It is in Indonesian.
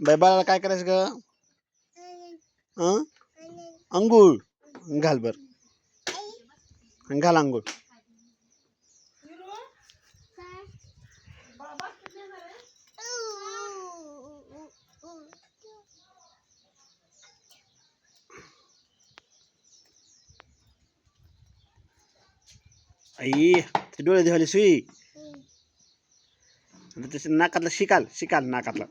bebal kaya keres ga? Huh? Anggul, enggal ber, enggal anggul. Ayi, tidur di hari sui. Nanti nakal sikal, sikal nakal lah.